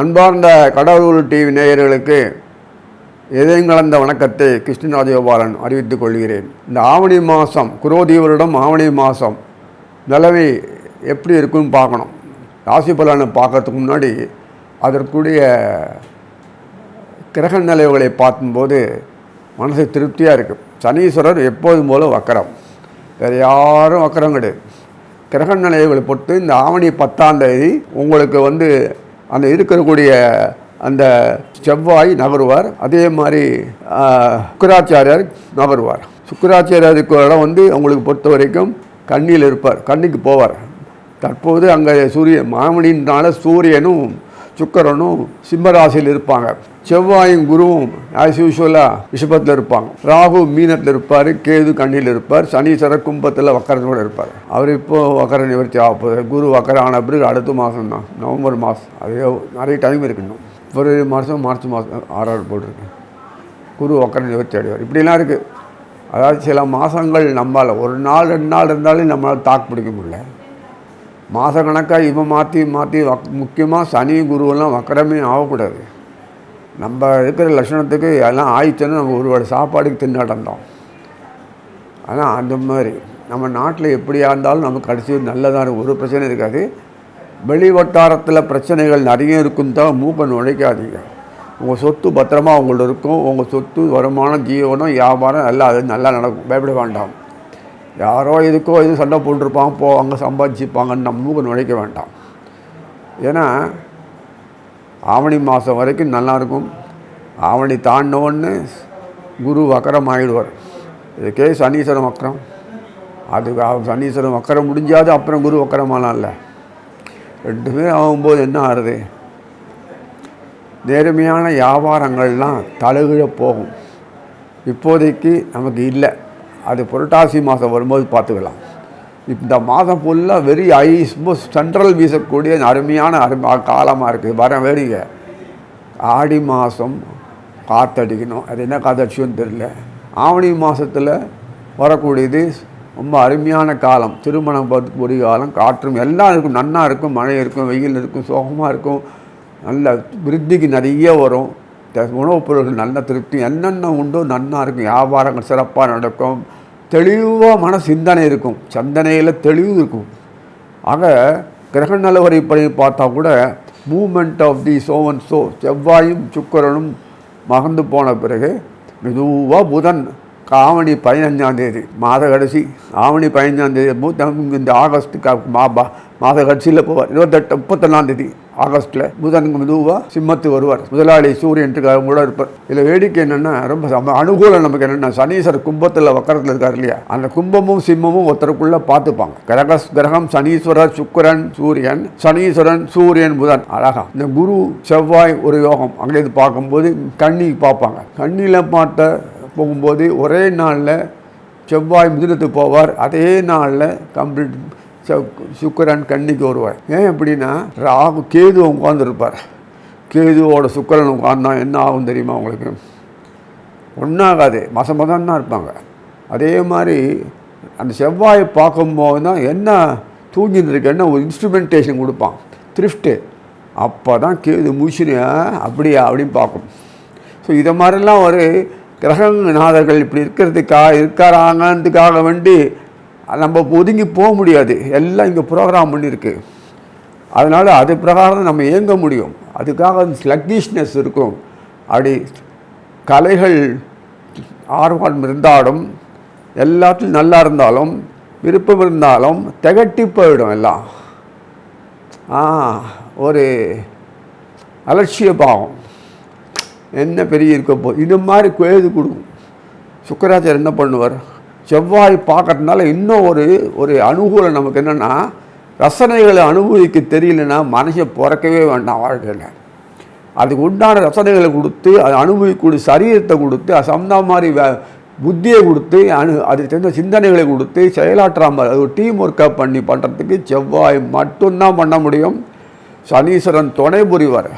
அன்பார்ந்த கடவுள் டிவி நேயர்களுக்கு இதயங்கலந்த வணக்கத்தை கிருஷ்ணராஜகோபாலன் அறிவித்துக் கொள்கிறேன். இந்த ஆவணி மாதம் குரோதி வருடம் ஆவணி மாதம் நிலவை எப்படி இருக்குன்னு பார்க்கணும். ராசி பலனை பார்க்கறதுக்கு முன்னாடி அதற்குரிய கிரக நிலைவுகளை பார்க்கும்போது மனசு திருப்தியாக இருக்கும் சனீஸ்வரர் எப்போதும் போல வக்கரம். வேறு யாரும் வக்கரம் கிடையாது. கிரக நிலைவுகளை பொறுத்து இந்த ஆவணி பத்தாம் தேதி உங்களுக்கு வந்து அந்த இருக்கக்கூடிய அந்த செவ்வாய் நகருவார். அதே மாதிரி சுக்கராச்சாரியார் நகருவார். சுக்கராச்சாரியாருக்கு இடம் வந்து அவங்களுக்கு பொறுத்த வரைக்கும் கண்ணியில் இருப்பார். கண்ணிக்கு போவார். தற்போது அங்கே சூரியன் மாமணினால சூரியனும் சுக்கரனும் சிம்மராசியில் இருப்பாங்க. செவ்வாயும் குருவும் ஆஸ் யூஸ்வலாக ரிஷபத்தில் இருப்பாங்க. ராகு மீனத்தில் இருப்பார் கேது கண்ணியில் இருப்பார் சனீஸ்வர கும்பத்தில் வக்கரத்தோட இருப்பார். அவர் இப்போ வக்கர நிவர்த்தி ஆக போகுது. குரு வக்கர ஆன பிறகு அடுத்த மாதம் தான் நவம்பர் மாதம் அது நிறைய டைம் இருக்கணும் பிப்ரவரி மாதம் மார்ச் மாதம் ஆறாறு போட்டிருக்கு. குரு வக்கர நிவர்த்தி அடைவார் இப்படிலாம் இருக்குது அதாவது சில மாதங்கள் நம்மளால் ஒரு நாள் ரெண்டு நாள் இருந்தாலும் நம்மளால் தாக்கு பிடிக்க முடியல. மாதக்கணக்காக இவன் மாற்றி மாற்றி வக் முக்கியமாக சனி குருவெல்லாம் வக்கரமே ஆகக்கூடாது. நம்ம இருக்கிற லட்சணத்துக்கு எல்லாம் ஆயிடுச்சுன்னா நம்ம ஒரு சாப்பாடுக்கு திண்டாட்டம் ஆனால் அந்த மாதிரி. நம்ம நாட்டில் எப்படியா இருந்தாலும் நமக்கு கடைசி நல்லதாக இருக்கும் ஒரு பிரச்சனை இருக்காது. வெளி வட்டாரத்தில் பிரச்சனைகள் நிறைய இருக்கும் தான் மூக்கை நுழைக்காதீங்க. உங்கள் சொத்து பத்திரமா உங்கள்ட்ட இருக்கும். உங்கள் சொத்து வருமானம் ஜீவனம் வியாபாரம் எல்லாம் அது நல்லா நடக்கும். பயப்பட வேண்டாம். யாரோ இதுக்கோ இது சண்டை போட்டிருப்பாங்க போ அங்கே சம்பாதிச்சுப்பாங்கன்னு நம்ம மூக்க நுழைக்க வேண்டாம். ஏன்னா ஆவணி மாதம் வரைக்கும் நல்லாயிருக்கும் ஆவணி தாண்டினோன்னு குரு வக்கரம் ஆகிடுவார் இதுக்கே சனீஸ்வரம் வக்கரம். அது அவ- வக்கரம் முடிஞ்சாது அப்புறம் குரு வக்கரமாலாம் இல்லை. ரெண்டுமே ஆகும்போது என்ன ஆறுது? நேர்மையான வியாபாரங்கள்லாம் தழுகிழ போகும். இப்போதைக்கு நமக்கு இல்லை. அது புரட்டாசி மாதம் வரும்போது பார்த்துக்கலாம். இந்த மாதம் ஃபுல்லாக வெரி ஐஸ் சென்ட்ரல் வீசக்கூடிய அருமையான அருமை காலமாக இருக்குது வர வேடிங்க ஆடி மாதம் காற்றடிக்கணும் அது என்ன காற்றடிச்சுன்னு தெரியல. ஆவணி மாதத்தில் வரக்கூடியது ரொம்ப அருமையான காலம். திருமணம் பார்த்துக்கூடிய காலம். காற்றும் எல்லாம் இருக்கும். நன்னாக இருக்கும். மழை இருக்கும். வெயில் இருக்கும். சோகமாக இருக்கும். நல்ல விருத்திக்கு நிறைய வரும். உணவுப் பொருட்கள் நல்ல திருப்தி என்னென்ன உண்டோ நன்னா இருக்கும். வியாபாரங்கள் சிறப்பாக நடக்கும். தெளிவாக மன சிந்தனை இருக்கும். சிந்தனையில் தெளிவு இருக்கும். ஆக கிரக நிலவரைப்படி பார்த்தா கூட moment of the so and so செவ்வாயும் சுக்கரனும் மகந்து போன பிறகு மெதுவாக புதன் ஆவணி பதினஞ்சாந்தேதி மாத கடைசி ஆவணி பதினஞ்சாந்தேதி மூத்த இந்த ஆகஸ்ட்டுக்கு மா மாத கடைசியில் போவார். இருபத்தெட்டு முப்பத்தொன்னாந்தேதி ஆகஸ்ட்ல புதன் மெதுவாக சிம்மத்து வருவார். முதலாளி சூரியன் கூட இருப்பார். இதில் வேடிக்கை என்னென்னா ரொம்ப அனுகூலம் நமக்கு என்னென்னா சனீஸ்வர கும்பத்தில் வக்கரத்தில் இருக்கார் இல்லையா? அந்த கும்பமும் சிம்மமும் ஒருத்தருக்குள்ளே பார்த்துப்பாங்க. கிரக கிரகம் சனீஸ்வரர் சுக்கிரன் சூரியன் சனீஸ்வரன் சூரியன் புதன். அழகா. இந்த குரு செவ்வாய் ஒரு யோகம். அங்கேருந்து பார்க்கும்போது கண்ணி பார்ப்பாங்க. கண்ணியில் பார்த்த போகும்போது ஒரே நாளில் செவ்வாய் மிதுனத்துக்கு போவார். அதே நாளில் கம்ப்ளீட் சுக்கரன் கன்னிக்கு வருவார் ஏன் எப்படின்னா ராகு கேது உட்காந்துருப்பார் கேதுவோட சுக்கரன் உட்கார்ந்தா என்ன ஆகும் தெரியுமா உங்களுக்கு? ஒன்றாகாது மசம் மதம் தான் இருப்பாங்க. அதே மாதிரி அந்த செவ்வாயை பார்க்கும்போது தான் என்ன தூங்கிட்டு இருக்கேன்னு ஒரு இன்ஸ்ட்ருமெண்டேஷன் கொடுப்பான். த்ரிஃப்ட்டு அப்போ தான் கேது மூச்சுனு அப்படியா அப்படின்னு பார்க்கும். ஸோ இதை மாதிரிலாம் ஒரு கிரகநாதர்கள் இப்படி இருக்கிறதுக்கா இருக்கிறாங்கன்றதுக்காக வேண்டி நம்ம ஒதுங்கி போக முடியாது. எல்லாம் இங்கே ப்ரோக்ராம் பண்ணியிருக்கு அதனால் அது பிரகாரம் நம்ம இயங்க முடியும். அதுக்காக ஸ்லக்கிஷ்னஸ் இருக்கும். அப்படி கலைகள் ஆர்வம் இருந்தாலும் எல்லாத்துலையும் நல்லா இருந்தாலும் விருப்பம் இருந்தாலும் திகட்டி போயிடும் எல்லாம். ஆ ஒரு அலட்சிய பாவம். என்ன பெரிய இருக்க போ இது மாதிரி கேது கொடுக்கும். சுக்கராச்சார் என்ன பண்ணுவார்? செவ்வாய் பார்க்கறதுனால இன்னும் ஒரு ஒரு அனுகூலம் நமக்கு என்னென்னா ரசனைகளை அனுபவிக்க தெரியலன்னா மனுஷன் பிறக்கவே வேண்டாம் வாழ்க்கையில். அதுக்கு உண்டான ரசனைகளை கொடுத்து அதை அனுபவிக்கூடிய சரீரத்தை கொடுத்து அது சம்மந்த மாதிரி வே புத்தியை கொடுத்து அனு அதுக்கு தெரிந்த சிந்தனைகளை கொடுத்து செயலாற்றாமல் அது ஒரு டீம் ஒர்க்கப் பண்ணி பண்ணுறதுக்கு செவ்வாய் மட்டும்தான் பண்ண முடியும். சனீஸ்வரன் துணை புரிவார்.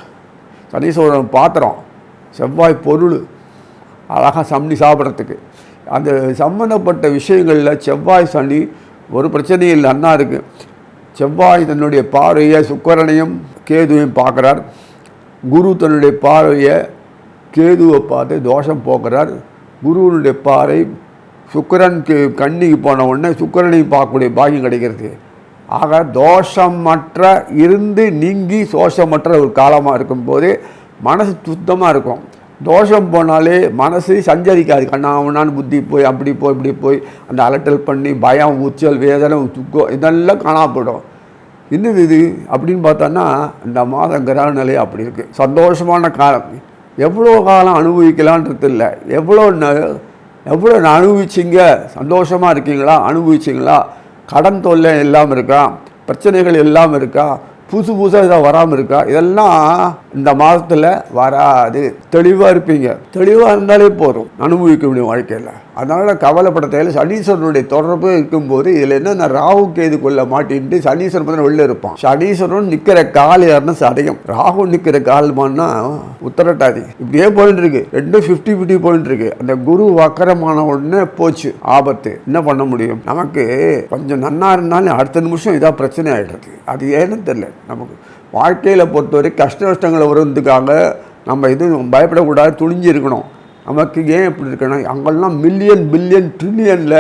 சனீஸ்வரன் பாத்திரம் செவ்வாய் பொருள். அழகாக சம்னி சாப்பிட்றதுக்கு. அந்த சம்மந்தப்பட்ட விஷயங்களில் செவ்வாய் சனி ஒரு பிரச்சனையும் இல்லை அண்ணா இருக்குது செவ்வாய் தன்னுடைய பார்வையை சுக்கரனையும் கேதுவையும் பார்க்குறார். குரு தன்னுடைய பார்வையை கேதுவை பார்த்து தோஷம் போக்குறார். குருவனுடைய பாறை சுக்கரனுக்கு கண்ணிக்கு போன உடனே சுக்கிரனையும் பார்க்கக்கூடிய பாக்கியம் கிடைக்கிறது. ஆக தோஷமற்ற இருந்து நீங்கி சோஷமற்ற ஒரு காலமாக இருக்கும்போது மனசு சுத்தமாக இருக்கும். தோஷம் போனாலே மனசு சஞ்சரிக்காது. கண்ணாமண்ணான்னு புத்தி போய் அப்படி போய் இப்படி போய் அந்த அலட்டல் பண்ணி பயம் உச்சல் வேதனை துக்கம் இதெல்லாம் காணாம என்னது இது? அப்படின்னு பார்த்தோன்னா இந்த மாதம் கிரக நிலை அப்படி இருக்குது சந்தோஷமான காலம். எவ்வளோ காலம் அனுபவிக்கலான்றது இல்லை. எவ்வளோ எவ்வளோ அனுபவிச்சிங்க? சந்தோஷமாக இருக்கீங்களா? அனுபவிச்சிங்களா? கடன் தொல்லை இல்லாமல் இருக்கா? பிரச்சனைகள் இல்லாமல் இருக்கா? புதுசு புதுசாக இதாக வராமல் இருக்கா? இதெல்லாம் இந்த மாதத்தில் வராது. தெளிவாக இருப்பீங்க. தெளிவாக இருந்தாலே போதும். அனுபவிக்க முடியும் வாழ்க்கையில். அதனால் கவலைப்பட தேவையில்ல சனீஸ்வரனுடைய தொடர்பு இருக்கும்போது இதில் என்ன ராகு கேதுக்குள்ளே மாட்டின்ட்டு சனீஸ்வரன் பார்த்தா வெளில இருப்பான். சனீஸ்வரன் நிற்கிற கால் யாருன்னா சதயம். ராகு நிற்கிற கால்மான்னா உத்தரட்டாதி. இப்படியே போயிட்டு இருக்கு ரெண்டும் ஃபிஃப்டி ஃபிஃப்டி போயிட்டு இருக்கு அந்த குரு வக்கரமான உடனே போச்சு. ஆபத்து. என்ன பண்ண முடியும்? நமக்கு கொஞ்சம் நன்னா இருந்தாலும் அடுத்த நிமிஷம் இதாக பிரச்சனை ஆகிடுறது அது ஏன்னு தெரியல. நமக்கு வாழ்க்கையில் பொறுத்தவரை கஷ்ட நஷ்டங்களை வருவதுக்காக நம்ம எதுவும் பயப்படக்கூடாது துணிஞ்சு இருக்கணும் நமக்கு ஏன் இப்படி இருக்கணும் அங்கெல்லாம் மில்லியன் பில்லியன் ட்ரில்லியனில்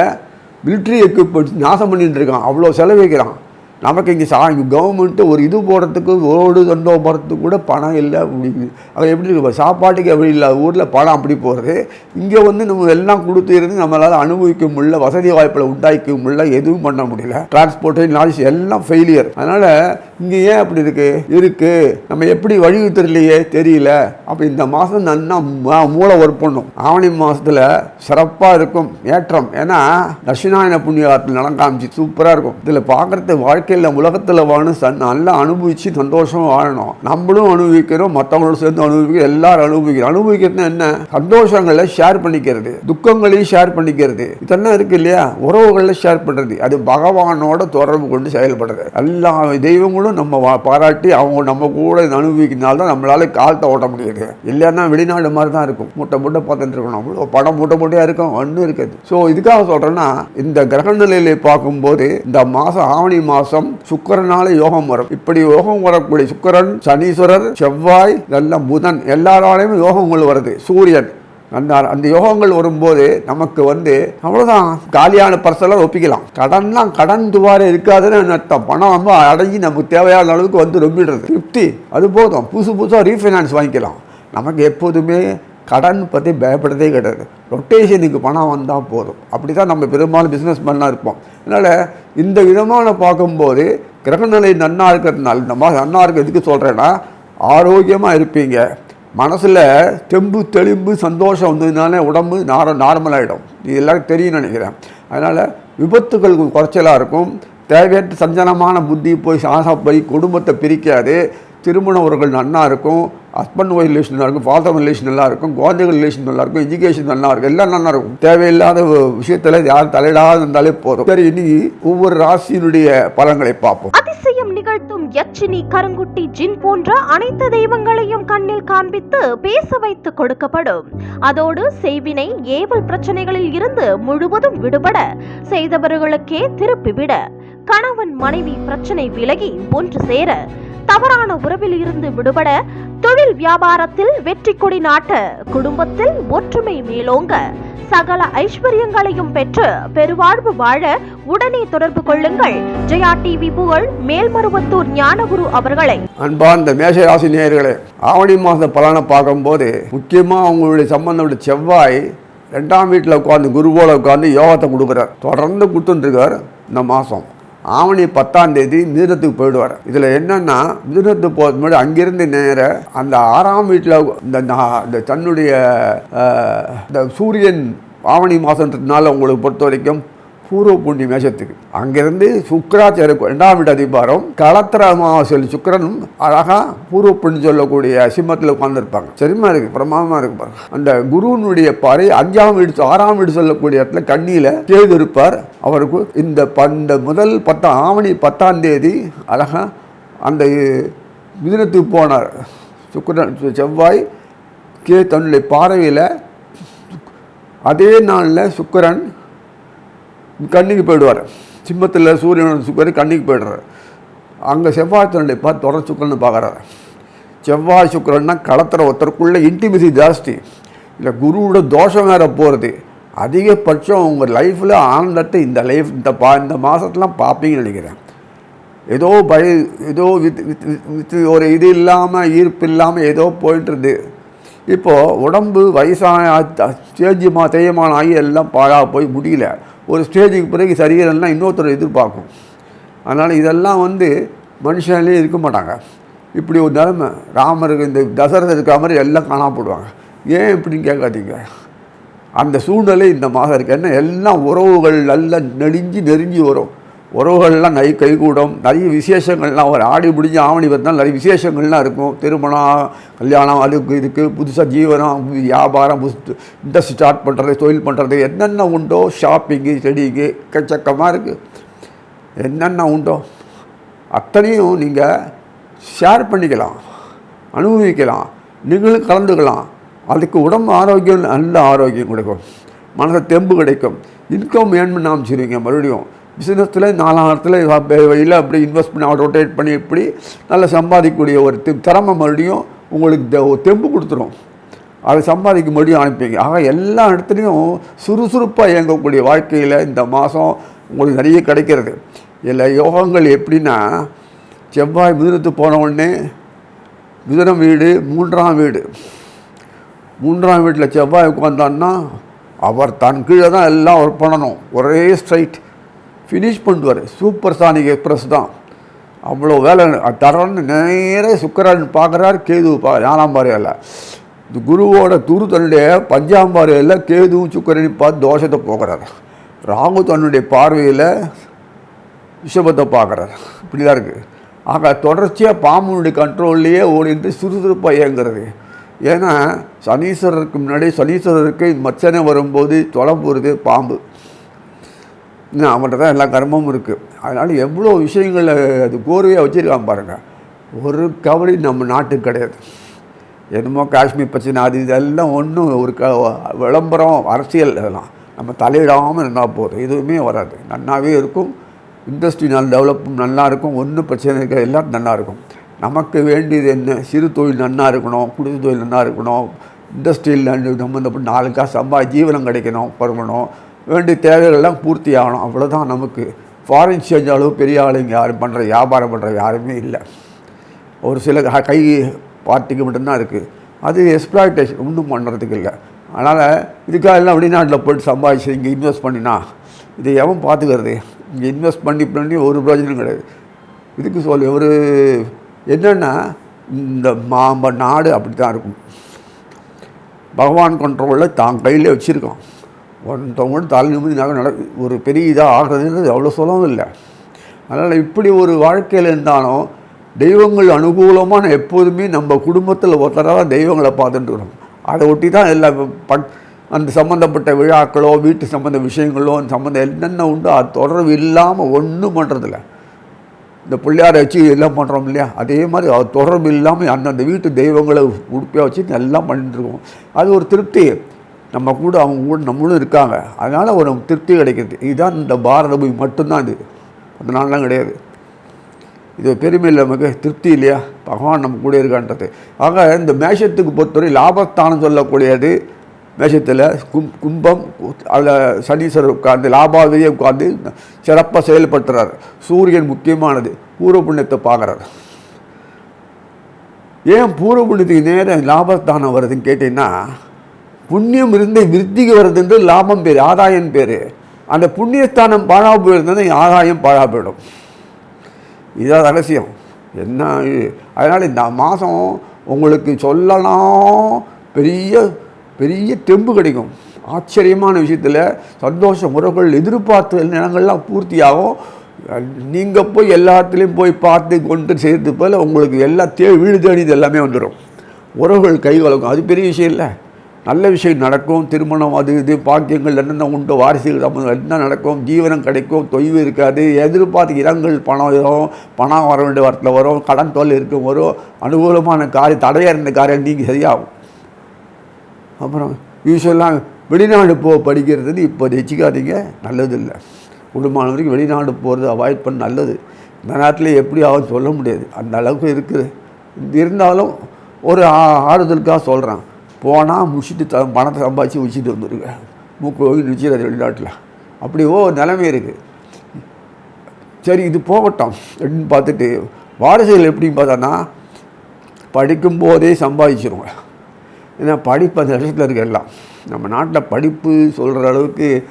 மிலிட்ரி எக்யூப்மெண்ட்ஸ் நாசம் பண்ணிட்டு இருக்கான். அவ்வளோ செலவழிக்கிறான். நமக்கு இங்கே சா இங்கே கவர்மெண்ட்டு ஒரு இது போடுறதுக்கு ஓடு தண்டோ போகிறதுக்கு கூட பணம் இல்லை அப்படிங்குது. அது எப்படி இருக்கு? சாப்பாட்டுக்கு எப்படி இல்லாத ஊரில் பணம் அப்படி போகிறது இங்கே வந்து நம்ம எல்லாம் கொடுத்து இருந்து நம்மளால் அனுபவிக்க முடியல வசதி வாய்ப்பில் உண்டாக்க முடியல எதுவும் பண்ண முடியல. டிரான்ஸ்போர்ட்டு நாலேஜ் எல்லாம் ஃபெயிலியர் அதனால் இங்கே ஏன் அப்படி இருக்கு? இருக்கு. நம்ம எப்படி வழி தெரியலையே தெரியல. அப்போ இந்த மாதம் நன்னா மூளை ஒர்க் பண்ணும். ஆவணி மாதத்தில் சிறப்பாக இருக்கும் ஏற்றம். ஏன்னா தட்சிணாயன புண்ணியத்தில் நலம் காமிச்சு சூப்பராக இருக்கும். இதில் பார்க்குறது வாழ்க்கையில் உலகத்தில் வாழணும் சன் நல்லா அனுபவித்து சந்தோஷமாக வாழணும். நம்மளும் அனுபவிக்கிறோம் மற்றவங்களும் சேர்ந்து அனுபவிக்கிறோம் எல்லாரும் அனுபவிக்கிறோம். அனுபவிக்கிறது என்ன? சந்தோஷங்களை ஷேர் பண்ணிக்கிறது. துக்கங்களையும் ஷேர் பண்ணிக்கிறது. இதெல்லாம் இருக்கு இல்லையா? உறவுகளில் ஷேர் பண்ணுறது அது பகவானோட தொடர்பு கொண்டு செயல்படுறது. எல்லா தெய்வங்களும் நம்ம பாராட்டி அவங்க நம்ம கூட அனுபவிக்கிறதுனால தான் நம்மளால காலத்தை ஓட்ட முடியுது. இல்லைன்னா வெளிநாடு மாதிரி தான் இருக்கும். மூட்டை மூட்டை பார்த்துட்டு இருக்கணும் அவ்வளோ படம் மூட்டை மூட்டையாக இருக்கும். ஒன்றும் இருக்காது. ஸோ இதுக்காக சொல்கிறேன்னா இந்த கிரக நிலையில பார்க்கும்போது இந்த மாதம் ஆவணி மாதம் சுக்கரனால யோகம் வரும். இப்படி யோகம் வரக்கூடிய சுக்கிரன் சனீஸ்வரர் செவ்வாய் நல்ல புதன் எல்லாராலையும் யோகங்கள் வருது. சூரியன். அந்த அந்த யோகங்கள் வரும்போது நமக்கு வந்து அவ்வளோதான் காலியான பர்செல்லாம் ஒப்பிக்கலாம். கடன்லாம் கடன் துவாரம் இருக்காதுன்னு அர்த்தம்? பணம் வந்து அடங்கி நமக்கு தேவையான அளவுக்கு வந்து ரொம்பிடுறது. ஃபிஃப்டி அது போதும். புதுசு புதுசாக ரீஃபைனான்ஸ் வாங்கிக்கலாம். நமக்கு எப்போதுமே கடன் பற்றி பயப்படுறதே கிடையாது. ரொட்டேஷனுக்கு பணம் வந்தால் போதும். அப்படி தான் நம்ம பெரும்பாலும் பிஸ்னஸ் மேனாக இருப்போம். அதனால் இந்த விதமான பார்க்கும்போது கிரகநிலை நன்னா இருக்கிறதுனால இந்த மாதிரி நன்னா இருக்கிறதுக்கு சொல்கிறேன்னா ஆரோக்கியமாக இருப்பீங்க. மனசில் தெம்பு தெளிம்பு சந்தோஷம் வந்ததுனால உடம்பு நார நார்மலாகிடும் இது எல்லாருக்கும் தெரியும் நினைக்கிறேன். அதனால் விபத்துகள் குறைச்சலாக இருக்கும். தேவையற்ற சஞ்சலமான புத்தி போய் சாசா போய் குடும்பத்தை பிரிக்காது. திருமண உறவுகள் நல்லா இருக்கும். ஹஸ்பண்ட் ஒய்ஃப் ரிலேஷன் நல்லா இருக்கும். ஃபாதர் ரிலேஷன் நல்லா இருக்கும். குழந்தைகள் ரிலேஷன் நல்லா இருக்கும். எஜுகேஷன் நல்லா இருக்கும். எல்லாம் நல்லா இருக்கும். தேவையில்லாத விஷயத்தில் யாரும் தலையிடாத இருந்தாலே போதும். சரி இன்னைக்கு ஒவ்வொரு ராசியினுடைய பலன்களை பார்ப்போம். நிகழ்த்தும் யட்சினி கருங்குட்டி ஜின் போன்ற அனைத்து தெய்வங்களையும் கண்ணில் காண்பித்து பேச வைத்து கொடுக்கப்படும். அதோடு செய்வினை ஏவல் பிரச்சனைகளில் இருந்து முழுவதும் விடுபட செய்தவர்களுக்கே திருப்பிவிட கணவன் மனைவி பிரச்சனை விலகி ஒன்று சேர தவறான உறவில் இருந்து விடுபட தொழில் வியாபாரத்தில் வெற்றி கொடி நாட்ட குடும்பத்தில் ஒற்றுமை மேலோங்க சகல ஐஸ்வர்யங்களையும் பெற்று பெருவாழ்வு வாழ உடனே தொடர்பு கொள்ளுங்கள். ஜெயா டிவி புகழ் மேல்மருவத்தூர் ஞானகுரு அவர்களை. அன்பார்ந்த மேஷராசி நேயர்களே ஆவணி மாத பலனை பார்க்கும்போது முக்கியமாக அவங்களுடைய சம்பந்தப்பட்ட செவ்வாய் ரெண்டாம் வீட்டில் உட்காந்து குருவோட உட்காந்து யோகத்தை கொடுக்குறார். தொடர்ந்து கொடுத்துட்டுருக்கார் இந்த மாதம் ஆவணி பத்தாம் தேதி மிதுனத்துக்கு போயிடுவார். இதில் என்னன்னா மிதுனத்துக்கு போகிறது முன்னாடி அங்கிருந்து நேர அந்த ஆறாம் வீட்டில் இந்த இந்த தன்னுடைய இந்த சூரியன் ஆவணி மாதன்றதுனால உங்களுக்கு பொறுத்த வரைக்கும் பூர்வ புண்ணிய மேஷத்துக்கு. அங்கிருந்து சுக்கராச்சாரிய ரெண்டாம் வீட்டு அதிபாரம் களத்திர அமாவாசையில் சுக்கிரனும் அழகா பூர்வ புண்ணி சொல்லக்கூடிய சிம்மத்தில் உட்காந்துருப்பாங்க சரிமா இருக்கு பிரமாதமாக இருக்கு பாருங்க. அந்த குருவினுடைய பாறை அஞ்சாம் வீடு ஆறாம் வீடு சொல்லக்கூடிய இடத்துல கண்ணியில் கேது இருப்பார். அவருக்கு இந்த பந்த முதல் பத்தாம் ஆவணி பத்தாம் தேதி அழகா அந்த மிதினத்துக்கு போனார். சுக்கிரன் செவ்வாய் கே தன்னுடைய பார்வையில் அதே நாளில் சுக்கரன் கண்ணிக்கு போயிடுவார். சிம்மத்தில் சூரியன் சுக்கர் கண்ணிக்கு போயிடுறாரு. அங்கே செவ்வாய் தன்னுடைய பார்த்து தொடர் சுக்கரன்னு பார்க்குறாரு. செவ்வாய் சுக்கிரன்னா களத்தில் ஒருத்தருக்குள்ளே இன்டிமிசி ஜாஸ்தி. இல்லை குருவோட தோஷம் வேற போகிறது அதிகபட்சம் உங்கள் லைஃப்பில் ஆனந்தத்தை இந்த லைஃப் இந்த பா இந்த மாதத்துலாம் பார்ப்பீங்கன்னு நினைக்கிறேன். ஏதோ பய ஏதோ வித் வித் வித் ஒரு இது இல்லாமல் ஈர்ப்பு இல்லாமல் ஏதோ போயிட்டுருது. இப்போது உடம்பு வயசான சேஞ்சுமா தேயமான ஆகி எல்லாம் பாழாக போய் முடியல. ஒரு ஸ்டேஜுக்கு பிறகு சரியில்லைன்னா இன்னொருத்தர் எதிர்பார்க்கும். அதனால் இதெல்லாம் வந்து மனுஷன்லேயே இருக்க மாட்டாங்க. இப்படி ஒரு நிலைமை ராமருக்கு இந்த தசரத இருக்கிற மாதிரி எல்லாம் காணாமப்படுவாங்க ஏன் இப்படின்னு கேட்காதீங்க. அந்த சூழ்நிலை இந்த மாதம் இருக்குது என்ன எல்லாம் உறவுகள் நல்லா நெடிஞ்சு நெருங்கி வரும். உறவுகள்லாம் நிறைய கைகூடும். நிறைய விசேஷங்கள்லாம் ஒரு ஆடி முடிஞ்சு ஆவணி பார்த்தாலும் நிறைய விசேஷங்கள்லாம் இருக்கும். திருமணம் கல்யாணம் அதுக்கு இதுக்கு புதுசாக ஜீவனம் வியாபாரம் புது இண்டஸ்ட்ரி ஸ்டார்ட் பண்ணுறது தொழில் பண்ணுறது என்னென்ன உண்டோ ஷாப்பிங்கு செடிக்கு எக்கச்சக்கமாக இருக்குது என்னென்ன உண்டோ அத்தனையும் நீங்கள் ஷேர் பண்ணிக்கலாம் அனுபவிக்கலாம் நீங்களும் கலந்துக்கலாம். அதுக்கு உடம்பு ஆரோக்கியம் நல்ல ஆரோக்கியம் கிடைக்கும். மனசை தெம்பு கிடைக்கும். இன்கம் வேணும்னு நாம் ஆரம்பிச்சிருவீங்க மறுபடியும். பிஸ்னஸில் நாலாயிரத்தில் வழியில் அப்படி இன்வெஸ்ட் பண்ணி ரொட்டேட் பண்ணி இப்படி நல்லா சம்பாதிக்கக்கூடிய ஒரு திறமை மறுபடியும் உங்களுக்கு தெ- தெம்பு கொடுத்துரும். அதை சம்பாதிக்க மறுபடியும் அனுப்பிங்க ஆக எல்லா இடத்துலையும் சுறுசுறுப்பாக இயங்கக்கூடிய வாழ்க்கையில் இந்த மாதம் உங்களுக்கு நிறைய கிடைக்கிறது. இதில் யோகங்கள் எப்படின்னா செவ்வாய் மிதுனத்து போன உடனே மிதுனம் வீடு மூன்றாம் வீடு. மூன்றாம் வீட்டில் செவ்வாய் உட்காந்தான்னா அவர் தன் கீழே தான் எல்லாம் ஒர்க் பண்ணணும். ஒரே ஸ்ட்ரைட் ஃபினிஷ் பண்ணுவார் சூப்பர் சானிக் எக்ஸ்பிரஸ் தான். அவ்வளோ வேலை. தரன்னு நேராக சுக்கரன் பார்க்குறாரு கேது பா ஞானாம் பாறையில் இந்த குருவோட துரு தன்னுடைய பஞ்சாம் பார்வையில் கேதுவும் சுக்கரனையும் பார்த்து தோஷத்தை போக்குறாரு. ராகு தன்னுடைய பார்வையில் விஷபத்தை பார்க்குறாரு. இப்படி தான் இருக்குது ஆக தொடர்ச்சியாக பாம்புனுடைய கண்ட்ரோல்லையே ஓடிட்டு சுறுசுறுப்பாக இயங்குறது. ஏன்னா சனீஸ்வரருக்கு முன்னாடி சனீஸ்வரருக்கு மச்சனை வரும்போது தொலை போகிறது பாம்பு. அவன்கிட்ட தான் எல்லா கர்மமும் இருக்குது அதனால் எவ்வளோ விஷயங்களை அது கோர்வையாக வச்சுருக்கான் பாருங்கள் ஒரு கவலை நம்ம நாட்டுக்கு கிடையாது. என்னமோ காஷ்மீர் பிரச்சனை அது இதெல்லாம் ஒன்றும் ஒரு க விளம்பரம் அரசியல் இதெல்லாம் நம்ம தலையிடாமல் இருந்தால் போதும். எதுவுமே வராது. நல்லாவே இருக்கும். இண்டஸ்ட்ரி நல்ல டெவலப்பும் நல்லா இருக்கும். ஒன்றும் பிரச்சனை இருக்க எல்லாம் நல்லா இருக்கும். நமக்கு வேண்டியது என்ன? சிறு தொழில் நல்லா இருக்கணும். குடிசை தொழில் நல்லா இருக்கணும். இண்டஸ்ட்ரியில் சம்மந்தப்பட்ட நாலு காசு சம்பா ஜீவனம் கிடைக்கணும் பரவணும் வேண்டிய தேவைகள்லாம் பூர்த்தி ஆகணும். அவ்வளோதான் நமக்கு. ஃபாரின் சேஞ்ச் அளவு பெரிய ஆளுங்க யாரும் பண்ணுற வியாபாரம் பண்ணுற யாருமே இல்லை. ஒரு சில க- கை பார்ட்டிக்கு மட்டும்தான் இருக்குது அது எக்ஸ்ப்ளாய்டேஷன் ஒன்றும் பண்ணுறதுக்கு இல்லை. அதனால் இதுக்காக எல்லாம் வெளிநாட்டில் போயிட்டு சம்பாதிச்சு இங்கே இன்வெஸ்ட் பண்ணினா இதை எவன் பார்த்துக்கிறது இங்கே இன்வெஸ்ட் பண்ணி பண்ணி ஒரு பிரயோஜனம் கிடையாது. இதுக்கு சொல் ஒரு என்னென்னா இந்த மாம்ப நாடு அப்படி தான் இருக்கும். பகவான் கண்ட்ரோலில் தான் கையிலே வச்சுருக்கோம் ஒருத்தவங்க கூட தலை நிமிதினாக நட ஒரு பெரிய இதாக ஆகிறதுன்றது அவ்வளோ சொல்லவும் இல்லை. அதனால் இப்படி ஒரு வாழ்க்கையில் இருந்தாலும் தெய்வங்கள் அனுகூலமான எப்போதுமே நம்ம குடும்பத்தில் ஒருத்தராக தான் தெய்வங்களை பார்த்துட்டு இருக்கணும். அதை ஒட்டி தான் எல்லா பட் அந்த சம்மந்தப்பட்ட விழாக்களோ வீட்டு சம்மந்த விஷயங்களோ அந்த சம்மந்தம் என்னென்ன உண்டோ அது தொடர்பு இல்லாமல் ஒன்றும் பண்ணுறதில்ல இந்த பிள்ளையாரை வச்சு எல்லாம் பண்ணுறோம் இல்லையா? அதே மாதிரி அது தொடர்பு இல்லாமல் அந்தந்த வீட்டு தெய்வங்களை உடுப்பியாக வச்சு எல்லாம் பண்ணிட்டுருக்கோம் அது ஒரு திருப்தி. நம்ம கூட அவங்க கூட நம்மளும் இருக்காங்க. அதனால் ஒரு திருப்தி கிடைக்கிது இதுதான் இந்த பாரத பூமி மட்டும்தான் இது. அதனாலலாம் கிடையாது. இது பெருமையில் நமக்கு திருப்தி இல்லையா? பகவான் நம்ம கூட இருக்கான்றது. ஆக இந்த மேஷத்துக்கு பொறுத்தவரை லாபஸ்தானம் சொல்லக்கூடியது மேஷத்தில் கும் கும்பம் அதில் சனீஸ்வரர் உட்கார்ந்து லாபாவதியை உட்கார்ந்து சிறப்பாக செயல்படுத்துகிறார் சூரியன் முக்கியமானது. பூர்வ புண்ணியத்தை பார்க்குறாரு. ஏன் பூர்வ புண்ணியத்துக்கு நேரம் லாபஸ்தானம் வருதுன்னு கேட்டிங்கன்னா புண்ணியம் இருந்து விருத்திக்கு வருதுன்றது லாபம் பேர் ஆதாயம் பேர். அந்த புண்ணியஸ்தானம் பாழா போயிருந்தது ஆதாயம் பாழா போயிடும். இதுதான் ரகசியம். என்ன அதனால் இந்த மாதம் உங்களுக்கு சொல்லலாம் பெரிய பெரிய தெம்பு கிடைக்கும். ஆச்சரியமான விஷயத்தில் சந்தோஷ உறவுகள் எதிர்பார்த்த நிலங்கள்லாம் பூர்த்தியாகும். நீங்கள் போய் எல்லாத்துலேயும் போய் பார்த்து கொண்டு செய்கிறது போல் உங்களுக்கு எல்லா தே வீடு தேடிது எல்லாமே வந்துடும் உறவுகள் கை கலக்கும் அது பெரிய விஷயம் இல்லை. நல்ல விஷயம் நடக்கும் திருமணம் அது இது பாக்கியங்கள் என்னென்ன உண்டு வாரிசுகள் சம்மந்தம் என்ன நடக்கும் ஜீவனம் கிடைக்கும் தொய்வு இருக்காது எதிர்பார்த்து இடங்கள் பணம் வரும் பணம் வர வேண்டிய வரத்தில் வரும் கடன் தொல்லை இருக்கும் வரும் அனுகூலமான காரியம் தடையாக இருந்த காரியம் நீங்கள் சரியாகும். அப்புறம் யூஸ்வலாக வெளிநாடு போக படிக்கிறது இப்போ வச்சுக்காதீங்க நல்லதில்லை. இல்லை வரைக்கும் வெளிநாடு போகிறது அவாய்ட் பண்ண நல்லது. இந்த நேரத்தில் எப்படி ஆகும் சொல்ல முடியாது. அந்த அளவுக்கு இருக்குது. இருந்தாலும் ஒரு ஆ- ஆறுதலுக்காக சொல்கிறேன் போனால் முடிச்சுட்டு த பணத்தை சம்பாதிச்சு வச்சுட்டு வந்துருங்க. மூக்கு போய் நிச்சயம் வெளிநாட்டில். அப்படி ஓ நிலைமை இருக்குது சரி இது போகட்டும் அப்படின்னு பார்த்துட்டு வாரிசுகள் எப்படின்னு பார்த்தோன்னா படிக்கும்போதே சம்பாதிச்சிருங்க ஏன்னா படிப்பு அந்த இடத்துல இருக்க எல்லாம். நம்ம நாட்டில் படிப்பு சொல்கிற அளவுக்கு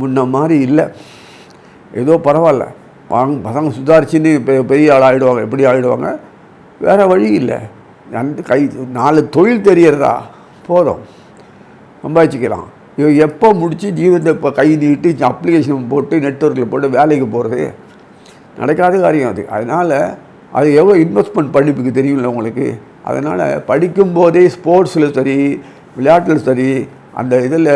முன்ன மாதிரி இல்லை. ஏதோ பரவாயில்ல. வாங்க பசங்க சுதாரிச்சுன்னு பெ- பெரிய ஆள் ஆகிடுவாங்க எப்படி ஆகிடுவாங்க வேறு வழி இல்லை. அந்த கை நாலு தொழில் தெரியறதா போதும். சம்பாதிச்சிக்கலாம். இவன் எப்போ முடித்து ஜீவத்தை இப்போ கை நீட்டு அப்ளிகேஷன் போட்டு நெட்ஒர்க்கில் போட்டு வேலைக்கு போகிறது நடக்காத காரியம் அது. அதனால் அது எவ்வளோ இன்வெஸ்ட்மெண்ட் படிப்புக்கு தெரியும்ல உங்களுக்கு? அதனால் படிக்கும்போதே ஸ்போர்ட்ஸில் சரி விளையாட்டில் சரி அந்த இதில்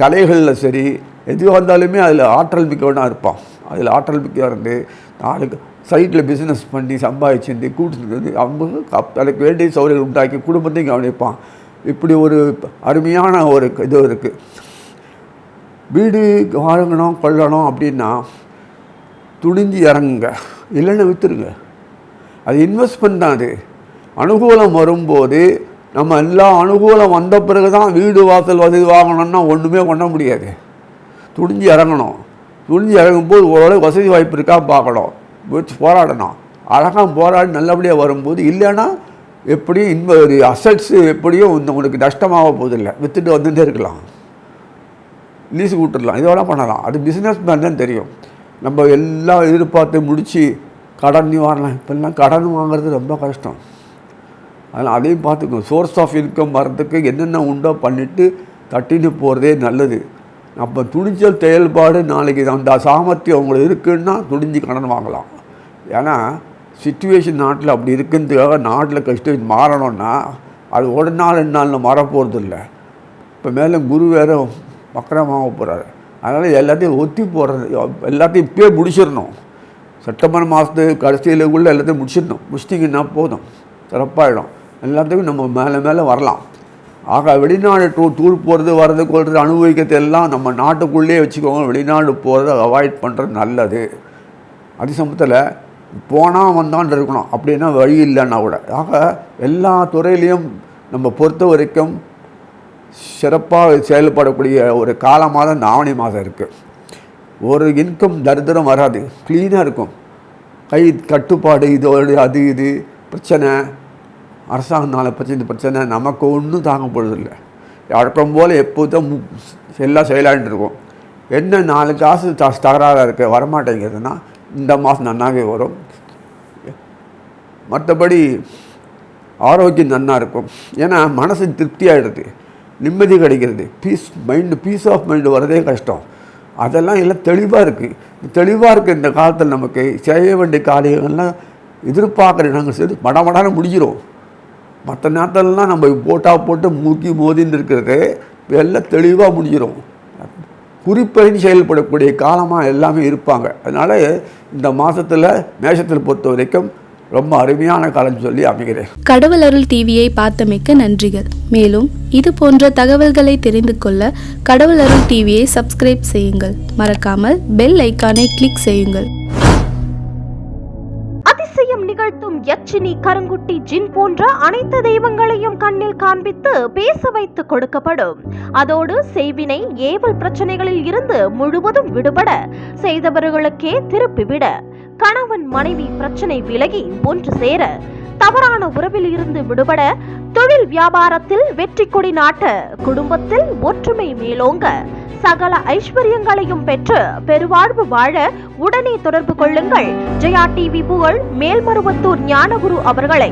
கலைகளில் சரி எது வந்தாலுமே அதில் ஆற்றல் மிக்கவனாக இருப்பான். அதில் ஆற்றல் மிக்க இருந்து நாளுக்கு சைட்டில் பிஸ்னஸ் பண்ணி சம்பாதிச்சு வந்து அவங்க அதுக்கு வேண்டிய சௌகரியம் உண்டாக்கி குடும்பத்தையும் கவனிப்பான். இப்படி ஒரு அருமையான ஒரு இது இருக்குது வீடு வாங்கணும் கொள்ளணும் அப்படின்னா துணிஞ்சு இறங்குங்க. இல்லைன்னு விற்றுருங்க அது இன்வெஸ்ட்மெண்ட் தான் அது. அனுகூலம் வரும்போது நம்ம எல்லா அனுகூலம் வந்த பிறகு தான் வீடு வாசல் வசதி வாங்கணும்னா ஒன்றுமே பண்ண முடியாது. துணிஞ்சு இறங்கணும். துணிஞ்சு இறங்கும்போது ஓரளவு வசதி வாய்ப்பு இருக்கா பார்க்கணும். போராடணும். அழகாக போராடி நல்லபடியாக வரும்போது இல்லைன்னா எப்படியும் இன்ப ஒரு அசட்ஸு எப்படியும் இந்த உங்களுக்கு நஷ்டமாக போதில்லை விற்றுட்டு வந்துட்டே இருக்கலாம். லீஸு விட்டுடலாம் இதெல்லாம் பண்ணலாம். அது பிஸ்னஸ் மேன் தான் தெரியும். நம்ம எல்லாம் எதிர்பார்த்து முடித்து கடன் நிவாரணம் இப்போல்லாம் கடன் வாங்குறது ரொம்ப கஷ்டம். அதனால் அதையும் பார்த்துக்கணும். சோர்ஸ் ஆஃப் இன்கம் வர்றதுக்கு என்னென்ன உண்டோ பண்ணிவிட்டு தட்டின்னு போகிறதே நல்லது. அப்போ துணிச்சல் செயல்பாடு நாளைக்கு அந்த சாமர்த்தியம் அவங்களுக்கு இருக்குன்னா துணிஞ்சு கடன் வாங்கலாம். ஏன்னா சுச்சுவேஷன் நாட்டில் அப்படி இருக்குன்றதுக்காக நாட்டில் கஷ்டம் மாறணும்னா அது ஒரு நாள் ரெண்டு நாளில் மாறப்போகிறது இல்லை இப்போ மேலே குரு வேறு வக்கரமாக போகிறாரு அதனால் எல்லாத்தையும் ஒத்தி போடுறது எல்லாத்தையும் இப்பயே முடிச்சிடணும். செப்டம்பர் மாதத்து கடைசியிலுக்குள்ளே எல்லாத்தையும் முடிச்சிடணும். முடிச்சிட்டிங்கன்னா போதும். சிறப்பாகிடும் எல்லாத்துக்கும் நம்ம மேலே மேலே வரலாம். ஆக வெளிநாடு டூ டூர் போகிறது வர்றது கொள்வது அனுபவிக்கிறது எல்லாம் நம்ம நாட்டுக்குள்ளேயே வச்சுக்கோங்க. வெளிநாடு போகிறத அவாய்ட் பண்ணுறது நல்லது. அதே சமயத்தில் போனால் வந்தான் இருக்கணும். அப்படின்னா வழி இல்லைன்னா கூட. ஆக எல்லா துறையிலையும் நம்ம பொறுத்த வரைக்கும் சிறப்பாக செயல்படக்கூடிய ஒரு காலமாக தான் இந்த ஆவணி மாதம் இருக்குது ஒரு இன்கம் தரித்திரம் வராது. க்ளீனாக இருக்கும். கை கட்டுப்பாடு இதோடு அது இது பிரச்சனை. அரசாங்கத்தினால பிரச்சனை இந்த பிரச்சனை. நமக்கு ஒன்றும் தாங்க போகிறதில்லை வழக்கம் போல் எப்போதும் எல்லாம் செயலாகிட்டு இருக்கும். என்ன நாலு காசு த தகராறாக இருக்குது வரமாட்டேங்கிறதுனா இந்த மாதம் நன்னாவே வரும். மற்றபடி ஆரோக்கியம் நன்னாக இருக்கும். ஏன்னா மனசு திருப்தி ஆகிடுது நிம்மதி கிடைக்கிறது. Peace mind peace of mind வரதே கஷ்டம். அதெல்லாம் எல்லாம் தெளிவாக இருக்குது தெளிவாக இருக்குது இந்த காலத்தில் நமக்கு செய்ய வேண்டிய காரியங்கள்லாம் எதிர்பார்க்குற நாங்கள் சரி மடமடான முடிஞ்சிடும் மற்ற நேரத்திலலாம் நம்ம போட்டா போட்டு மூக்கி மோதின்னு இருக்கிறது எல்லாம் தெளிவாக முடிஞ்சிடும் குறிப்பறிஞ்சு செயல்படக்கூடிய காலமாக எல்லாமே இருப்பாங்க. அதனால் இந்த மாதத்தில் மேஷத்தில் பொறுத்த வரைக்கும் ரொம்ப அருமையான காலம் சொல்லி அமைகிறேன். கடவுள் அருள் டிவியை பார்த்தமைக்க நன்றிகள். மேலும் இது போன்ற தகவல்களை தெரிந்து கொள்ள கடவுள் அருள் டிவியை சப்ஸ்கிரைப் செய்யுங்கள். மறக்காமல் பெல் ஐக்கானை கிளிக் செய்யுங்கள். அதிசயம் நிகழ்த்தும் யட்சினி கருங்குட்டி ஜின் போன்ற அனைத்து தெய்வங்களையும் கண்ணில் காண்பித்து பேச வைத்து கொடுக்கப்படும். அதோடு செய்வினை ஏவல் பிரச்சனைகளில் இருந்து முழுவதும் விடுபட செய்தவர்களுக்கே திருப்பிவிட கணவன் மனைவி பிரச்சனை விலகி ஒன்று சேர தவறான உறவில் இருந்து விடுபட தொழில் வியாபாரத்தில் வெற்றி கொடி நாட்ட குடும்பத்தில் ஒற்றுமை மேலோங்க சகல ஐஸ்வர்யங்களையும் பெற்று பெருவாழ்வு வாழ உடனே தொடர்பு கொள்ளுங்கள். ஜெயா டிவி புகழ் மேல்மருவத்தூர் ஞானகுரு அவர்களை